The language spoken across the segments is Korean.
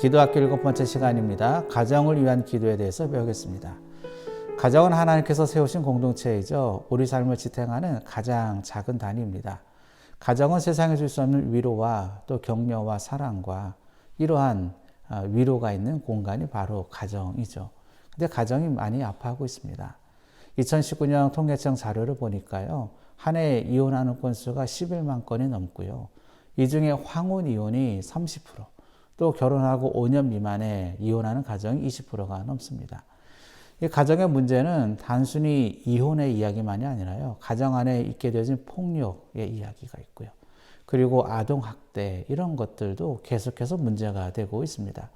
기도학교 일곱 번째 시간입니다. 가정을 위한 기도에 대해서 배우겠습니다. 가정은 하나님께서 세우신 공동체이죠. 우리 삶을 지탱하는 가장 작은 단위입니다. 가정은 세상에 줄 수 없는 위로와 또 격려와 사랑과 이러한 아, 위로가 있는 공간이 바로 가정이죠. 근데 가정이 많이 아파하고 있습니다. 2019년 통계청 자료를 보니까요. 한 해에 이혼하는 건수가 11만 건이 넘고요. 이 중에 황혼 이혼이 30%, 또 결혼하고 5년 미만에 이혼하는 가정이 20%가 넘습니다. 이 가정의 문제는 단순히 이혼의 이야기만이 아니라요. 가정 안에 있게 되어진 폭력의 이야기가 있고요. 그리고 아동학대 이런 것들도 계속해서 문제가 되고 있습니다.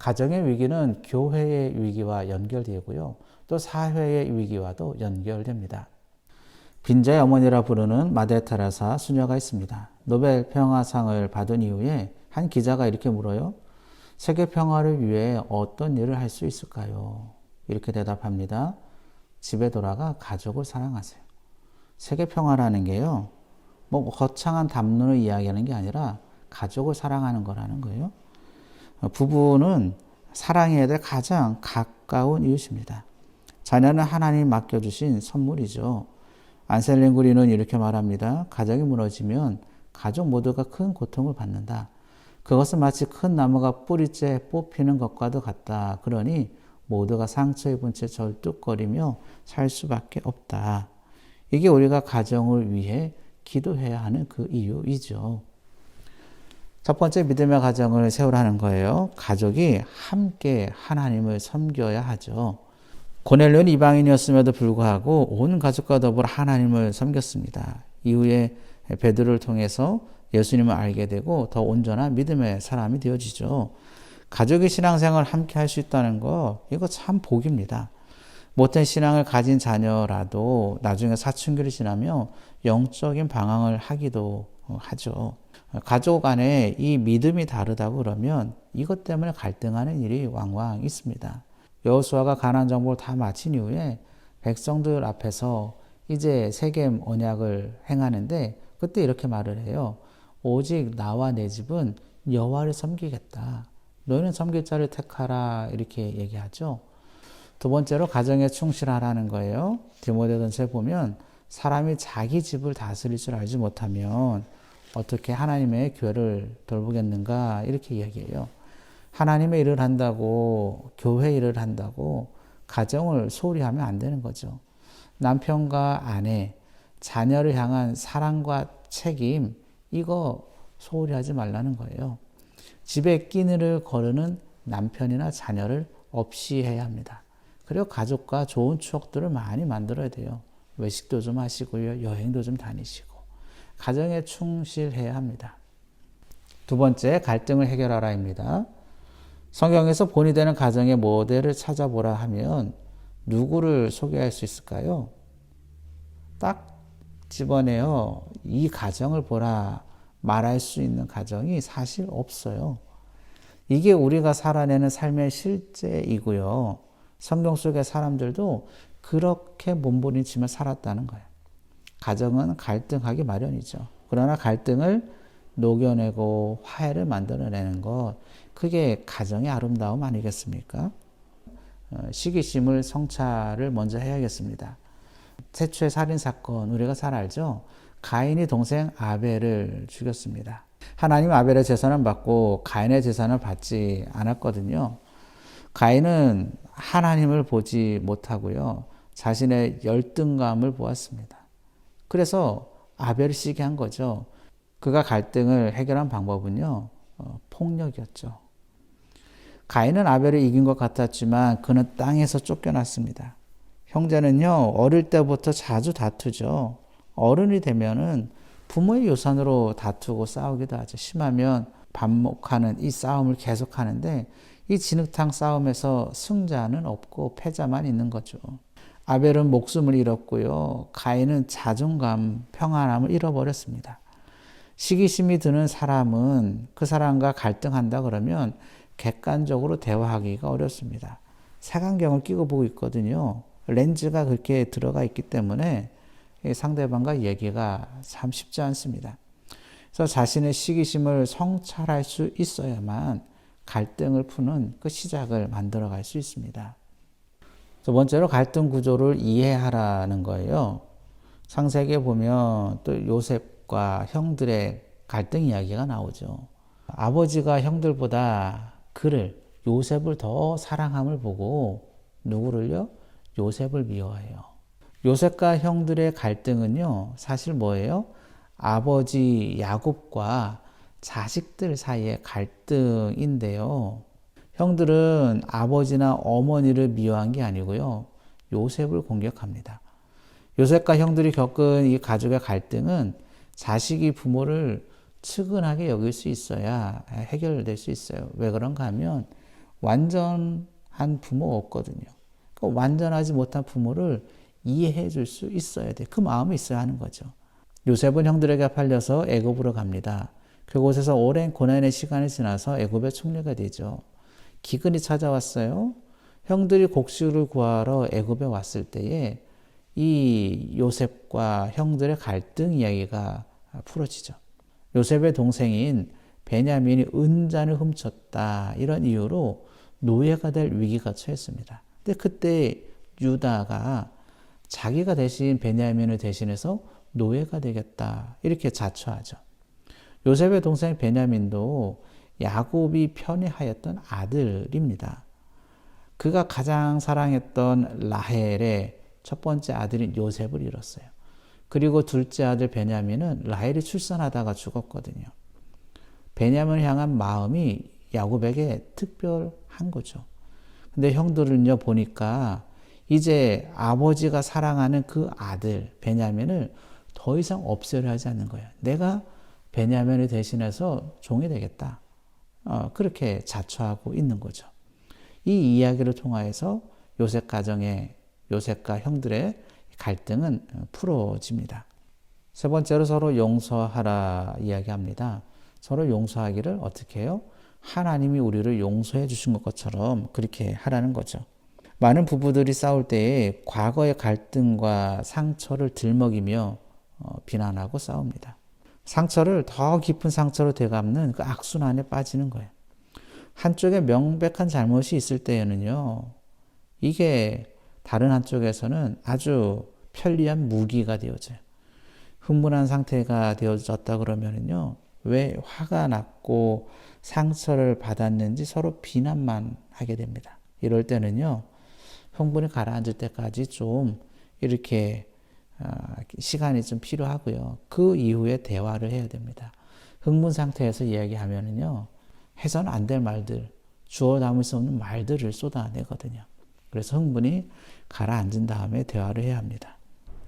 가정의 위기는 교회의 위기와 연결되고요. 또 사회의 위기와도 연결됩니다. 빈자의 어머니라 부르는 마데 테레사 수녀가 있습니다. 노벨 평화상을 받은 이후에 한 기자가 이렇게 물어요. 세계 평화를 위해 어떤 일을 할 수 있을까요? 이렇게 대답합니다. 집에 돌아가 가족을 사랑하세요. 세계 평화라는 게요. 뭐 거창한 담론을 이야기하는 게 아니라 가족을 사랑하는 거라는 거예요. 부부는 사랑해야 될 가장 가까운 이웃입니다. 자녀는 하나님 맡겨주신 선물이죠. 안셀린 구리는 이렇게 말합니다. 가정이 무너지면 가족 모두가 큰 고통을 받는다. 그것은 마치 큰 나무가 뿌리째 뽑히는 것과도 같다. 그러니 모두가 상처 입은 채 절뚝거리며 살 수밖에 없다. 이게 우리가 가정을 위해 기도해야 하는 그 이유이죠. 첫 번째 믿음의 가정을 세우라는 거예요. 가족이 함께 하나님을 섬겨야 하죠. 고넬료는 이방인이었음에도 불구하고 온 가족과 더불어 하나님을 섬겼습니다. 이후에 베드로를 통해서 예수님을 알게 되고 더 온전한 믿음의 사람이 되어지죠. 가족의 신앙생활을 함께 할 수 있다는 거 이거 참 복입니다. 못된 신앙을 가진 자녀라도 나중에 사춘기를 지나며 영적인 방황을 하기도 하죠. 가족 안에 이 믿음이 다르다 그러면 이것 때문에 갈등하는 일이 왕왕 있습니다. 여호수아가 가나안 정복을 다 마친 이후에 백성들 앞에서 이제 세겜 언약을 행하는데 그때 이렇게 말을 해요. 오직 나와 내 집은 여호와를 섬기겠다. 너희는 섬길 자를 택하라 이렇게 얘기하죠. 두 번째로 가정에 충실하라는 거예요. 디모데전서에 보면 사람이 자기 집을 다스릴 줄 알지 못하면 어떻게 하나님의 교회를 돌보겠는가 이렇게 이야기해요. 하나님의 일을 한다고 교회 일을 한다고 가정을 소홀히 하면 안 되는 거죠. 남편과 아내, 자녀를 향한 사랑과 책임 이거 소홀히 하지 말라는 거예요. 집에 끼니를 거르는 남편이나 자녀를 없이 해야 합니다. 그리고 가족과 좋은 추억들을 많이 만들어야 돼요. 외식도 좀 하시고요. 여행도 좀 다니시고. 가정에 충실해야 합니다. 두 번째, 갈등을 해결하라입니다. 성경에서 본이 되는 가정의 모델을 찾아보라 하면 누구를 소개할 수 있을까요? 딱 집어내요. 이 가정을 보라 말할 수 있는 가정이 사실 없어요. 이게 우리가 살아내는 삶의 실제이고요. 성경 속의 사람들도 그렇게 몸부림치며 살았다는 거예요. 가정은 갈등하기 마련이죠. 그러나 갈등을 녹여내고 화해를 만들어내는 것, 그게 가정의 아름다움 아니겠습니까? 어, 시기심을 성찰을 먼저 해야겠습니다. 최초의 살인 사건 우리가 잘 알죠. 가인이 동생 아벨을 죽였습니다. 하나님 아벨의 재산을 받고 가인의 재산을 받지 않았거든요. 가인은 하나님을 보지 못하고요. 자신의 열등감을 보았습니다. 그래서 아벨을 시게 한 거죠. 그가 갈등을 해결한 방법은요, 어, 폭력이었죠. 가인은 아벨을 이긴 것 같았지만 그는 땅에서 쫓겨났습니다. 형제는요, 어릴 때부터 자주 다투죠. 어른이 되면은 부모의 유산으로 다투고 싸우기도 하죠. 심하면 반목하는 이 싸움을 계속 하는데 이 진흙탕 싸움에서 승자는 없고 패자만 있는 거죠. 아벨은 목숨을 잃었고요. 가인은 자존감, 평안함을 잃어버렸습니다. 시기심이 드는 사람은 그 사람과 갈등한다 그러면 객관적으로 대화하기가 어렵습니다. 색안경을 끼고 보고 있거든요. 렌즈가 그렇게 들어가 있기 때문에 상대방과 얘기가 참 쉽지 않습니다. 그래서 자신의 시기심을 성찰할 수 있어야만 갈등을 푸는 그 시작을 만들어 갈 수 있습니다. 두 번째로 갈등 구조를 이해하라는 거예요. 창세기에 보면 또 요셉과 형들의 갈등 이야기가 나오죠. 아버지가 형들보다 그를 요셉을 더 사랑함을 보고 누구를요? 요셉을 미워해요. 요셉과 형들의 갈등은요, 사실 뭐예요? 아버지 야곱과 자식들 사이의 갈등인데요. 형들은 아버지나 어머니를 미워한 게 아니고요. 요셉을 공격합니다. 요셉과 형들이 겪은 이 가족의 갈등은 자식이 부모를 측은하게 여길 수 있어야 해결될 수 있어요. 왜 그런가 하면 완전한 부모가 없거든요. 그러니까 완전하지 못한 부모를 이해해 줄 수 있어야 돼. 그 마음이 있어야 하는 거죠. 요셉은 형들에게 팔려서 애굽으로 갑니다. 그곳에서 오랜 고난의 시간이 지나서 애굽의 총리가 되죠. 기근이 찾아왔어요. 형들이 곡식을 구하러 애굽에 왔을 때에 이 요셉과 형들의 갈등 이야기가 풀어지죠. 요셉의 동생인 베냐민이 은잔을 훔쳤다 이런 이유로 노예가 될 위기가 처했습니다. 근데 그때 유다가 자기가 대신 베냐민을 대신해서 노예가 되겠다 이렇게 자처하죠. 요셉의 동생 베냐민도 야곱이 편애하였던 아들입니다. 그가 가장 사랑했던 라헬의 첫 번째 아들인 요셉을 잃었어요. 그리고 둘째 아들 베냐민은 라헬이 출산하다가 죽었거든요. 베냐민을 향한 마음이 야곱에게 특별한 거죠. 근데 형들은요 보니까 이제 아버지가 사랑하는 그 아들 베냐민을 더 이상 없애려 하지 않는 거예요. 내가 베냐민을 대신해서 종이 되겠다. 어, 그렇게 자처하고 있는 거죠. 이 이야기를 통하여서 요셉 가정의 요셉과 형들의 갈등은 풀어집니다. 세 번째로 서로 용서하라 이야기합니다. 서로 용서하기를 어떻게 해요? 하나님이 우리를 용서해 주신 것처럼 그렇게 하라는 거죠. 많은 부부들이 싸울 때에 과거의 갈등과 상처를 들먹이며 어, 비난하고 싸웁니다. 상처를 더 깊은 상처로 되감는 그 악순환에 빠지는 거예요. 한쪽에 명백한 잘못이 있을 때에는요, 이게 다른 한쪽에서는 아주 편리한 무기가 되어져요. 흥분한 상태가 되어졌다 그러면은요, 왜 화가 났고 상처를 받았는지 서로 비난만 하게 됩니다. 이럴 때는요, 흥분이 가라앉을 때까지 좀 이렇게 아, 시간이 좀 필요하고요. 그 이후에 대화를 해야 됩니다. 흥분 상태에서 이야기하면은요, 해서는 안 될 말들, 주워 담을 수 없는 말들을 쏟아내거든요. 그래서 흥분이 가라앉은 다음에 대화를 해야 합니다.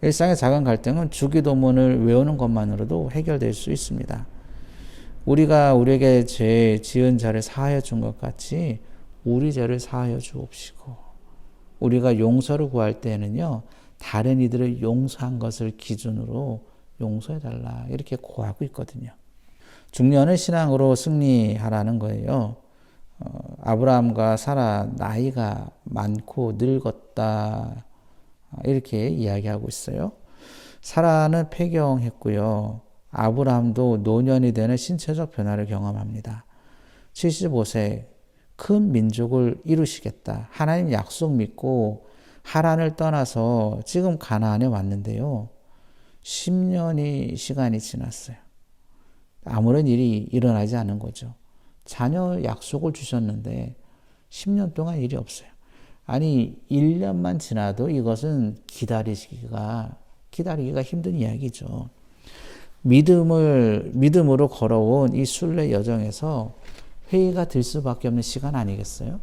일상의 작은 갈등은 주기도문을 외우는 것만으로도 해결될 수 있습니다. 우리가 우리에게 죄 지은 자를 사하여 준 것 같이 우리 죄를 사하여 주옵시고 우리가 용서를 구할 때는요 다른 이들을 용서한 것을 기준으로 용서해 달라 이렇게 고하고 있거든요. 중년을 신앙으로 승리하라는 거예요. 어, 아브라함과 사라 나이가 많고 늙었다 이렇게 이야기하고 있어요. 사라는 폐경했고요. 아브라함도 노년이 되는 신체적 변화를 경험합니다. 75세 큰 민족을 이루시겠다. 하나님 약속 믿고 하란을 떠나서 지금 가나안에 왔는데요. 10년이 시간이 지났어요. 아무런 일이 일어나지 않은 거죠. 자녀 약속을 주셨는데 10년 동안 일이 없어요. 아니 1년만 지나도 이것은 기다리기가 기다리기가 힘든 이야기죠. 믿음을 믿음으로 걸어온 이 순례 여정에서 회의가 될 수밖에 없는 시간 아니겠어요?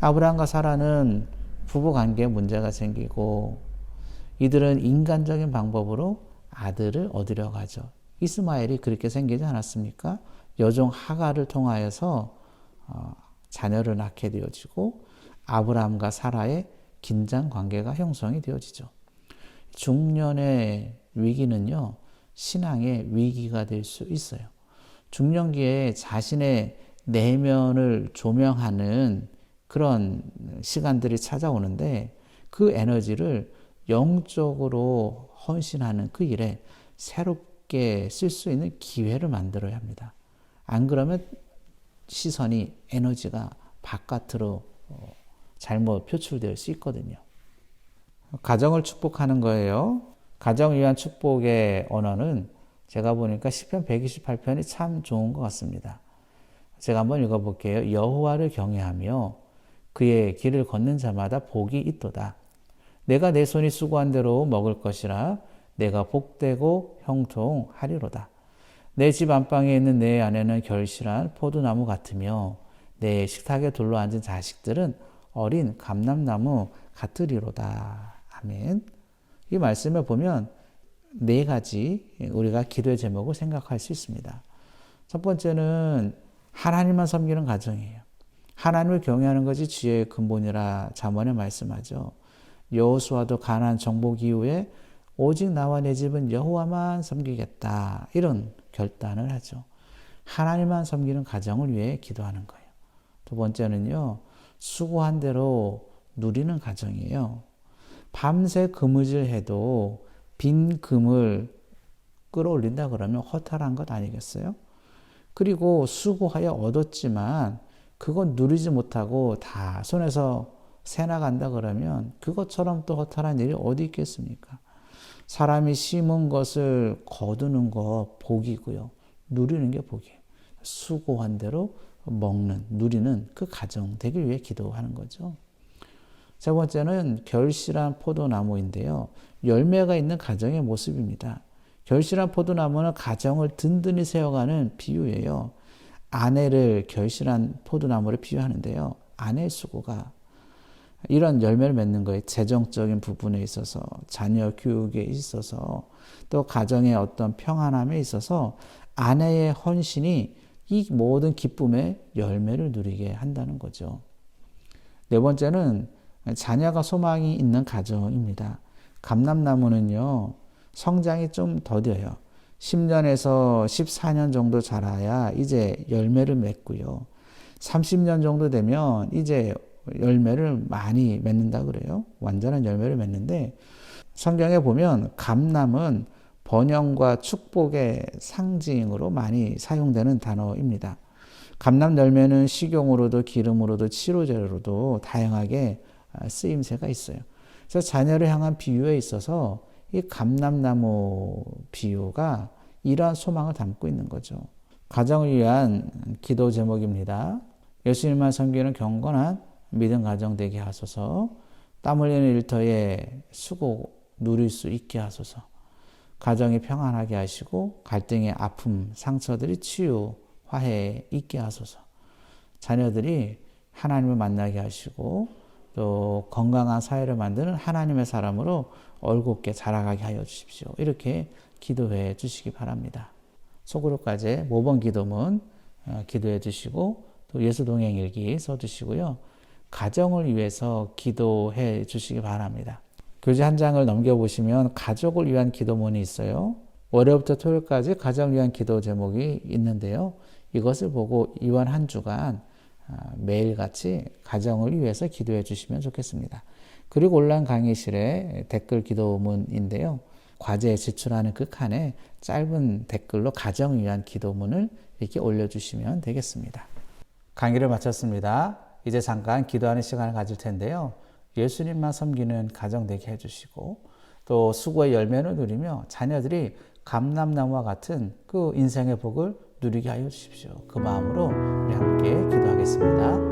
아브라함과 사라는 부부 관계에 문제가 생기고 이들은 인간적인 방법으로 아들을 얻으려 가죠. 이스마엘이 그렇게 생기지 않았습니까? 여종 하가를 통하여서 어, 자녀를 낳게 되어지고 아브라함과 사라의 긴장 관계가 형성이 되어지죠. 중년의 위기는요, 신앙의 위기가 될 수 있어요. 중년기에 자신의 내면을 조명하는 그런 시간들이 찾아오는데 그 에너지를 영적으로 헌신하는 그 일에 새롭게 쓸 수 있는 기회를 만들어야 합니다. 안 그러면 시선이 에너지가 바깥으로 어, 잘못 표출될 수 있거든요. 가정을 축복하는 거예요. 가정을 위한 축복의 언어는 제가 보니까 시편 128편이 참 좋은 것 같습니다. 제가 한번 읽어볼게요. 여호와를 경외하며 그의 길을 걷는 자마다 복이 있도다. 내가 내 손이 수고한 대로 먹을 것이라 내가 복되고 형통하리로다. 내 집 안방에 있는 내 아내는 결실한 포도나무 같으며 내 식탁에 둘러 앉은 자식들은 어린 감람나무 같으리로다. 아멘. 이 말씀을 보면 네 가지 우리가 기도의 제목을 생각할 수 있습니다. 첫 번째는 하나님만 섬기는 가정이에요. 하나님을 경외하는 것이 지혜의 근본이라 자문에 말씀하죠. 여호수아도 가난 정복 이후에 오직 나와 내 집은 여호와만 섬기겠다 이런 결단을 하죠. 하나님만 섬기는 가정을 위해 기도하는 거예요. 두 번째는요 수고한 대로 누리는 가정이에요. 밤새 그무질해도 빈 금을 끌어올린다 그러면 허탈한 것 아니겠어요? 그리고 수고하여 얻었지만 그건 누리지 못하고 다 손에서 새 나간다 그러면 그것처럼 또 허탈한 일이 어디 있겠습니까? 사람이 심은 것을 거두는 거 복이고요. 누리는 게 복이에요. 수고한 대로 먹는, 누리는 그 가정 되길 위해 기도하는 거죠. 세 번째는 결실한 포도나무인데요. 열매가 있는 가정의 모습입니다. 결실한 포도나무는 가정을 든든히 세워가는 비유예요. 아내를 결실한 포도나무를 비유하는데요. 아내의 수고가 이런 열매를 맺는 거에 재정적인 부분에 있어서 자녀 교육에 있어서 또 가정의 어떤 평안함에 있어서 아내의 헌신이 이 모든 기쁨의 열매를 누리게 한다는 거죠. 네 번째는 자녀가 소망이 있는 가정입니다. 감람나무는요, 성장이 좀 더뎌요. 10년에서 14년 정도 자라야 이제 열매를 맺고요. 30년 정도 되면 이제 열매를 많이 맺는다 그래요. 완전한 열매를 맺는데 성경에 보면 감남은 번영과 축복의 상징으로 많이 사용되는 단어입니다. 감남 열매는 식용으로도 기름으로도 치료제로도 다양하게 아, 쓰임새가 있어요. 그래서 자녀를 향한 비유에 있어서 이 감람나무 비유가 이러한 소망을 담고 있는 거죠. 가정을 위한 기도 제목입니다. 예수님만 섬기는 경건한 믿음 가정 되게 하소서. 땀 흘리는 일터에 수고 누릴 수 있게 하소서. 가정이 평안하게 하시고 갈등의 아픔, 상처들이 치유, 화해 있게 하소서. 자녀들이 하나님을 만나게 하시고 또 건강한 사회를 만드는 하나님의 사람으로 얼곱게 자라가게 하여 주십시오. 이렇게 기도해 주시기 바랍니다. 속으로까지 모범 기도문 어, 기도해 주시고 또 예수 동행 일기 써 주시고요. 가정을 위해서 기도해 주시기 바랍니다. 교재 한 장을 넘겨 보시면 가족을 위한 기도문이 있어요. 월요일부터 토요일까지 가정을 위한 기도 제목이 있는데요. 이것을 보고 이번 한 주간 아, 매일같이 가정을 위해서 기도해 주시면 좋겠습니다. 그리고 온라인 강의실에 댓글 기도문인데요. 과제에 제출하는 그 칸에 짧은 댓글로 가정을 위한 기도문을 이렇게 올려주시면 되겠습니다. 강의를 마쳤습니다. 이제 잠깐 기도하는 시간을 가질 텐데요. 예수님만 섬기는 가정 되게 해주시고 또 수고의 열매를 누리며 자녀들이 감람나무와 같은 그 인생의 복을 누리게 하여 주십시오. 그 마음으로 우리 함께 기도 하겠습니다.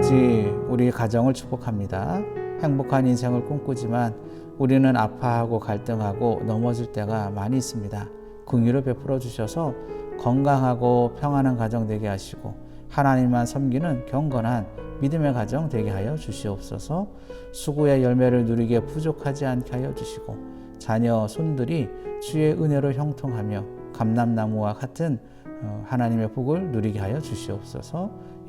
아버지, 우리 가정을 축복합니다. 행복한 인생을 꿈꾸지만 우리는 아파하고 갈등하고 넘어질 때가 많이 있습니다. 긍휼을 베풀어 주셔서 건강하고 평안한 가정 되게 하시고 하나님만 섬기는 경건한 믿음의 가정 되게 하여 주시옵소서. 수고의 열매를 누리게 부족하지 않게 하여 주시고 자녀 손들이 주의 은혜로 형통하며 감람나무와 같은 어, 하나님의 복을 누리게 하여 주시옵소서